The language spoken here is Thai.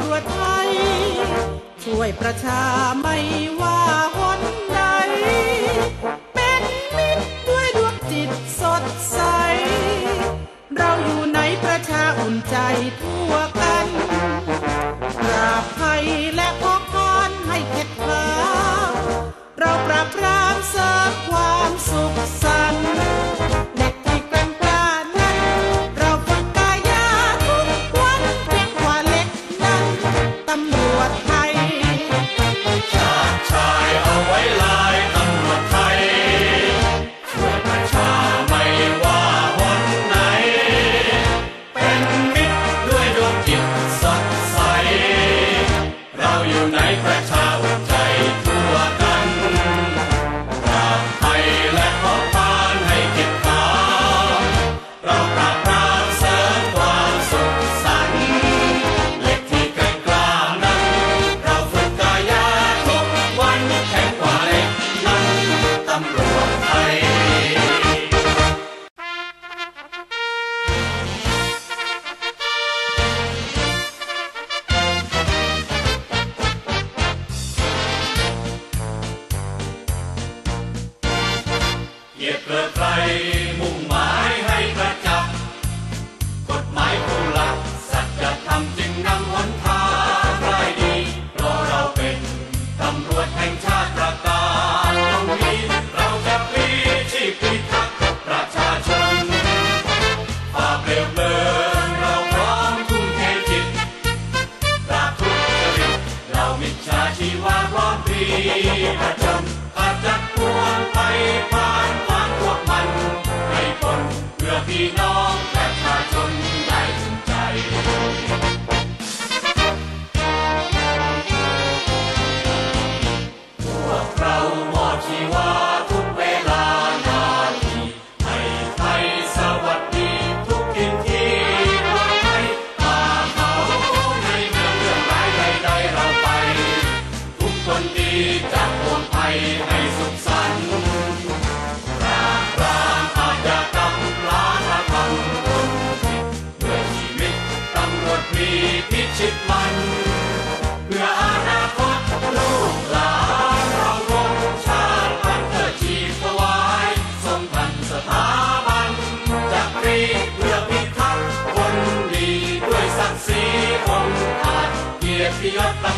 ำรวไทย ช่วยประชาไม่ว่าหนใด เป็นมิตรด้วยดวงจิตสดใส เราอยู่ในประชาอุ่นใจทั่วกันปราบภัยและพกพานให้เข็ดหลาเราปราบรามเสริมความสุข วจแห่งชาติประกา ชิดมัน เพื่ออนาคตลูกหลานเราวงชาติพันธุ์ชีพถวายทรงพันสถาบันจักรีเพื่อพิทักษ์คนดีด้วยศักดิ์ศรีองค์อาจเกียรติยศ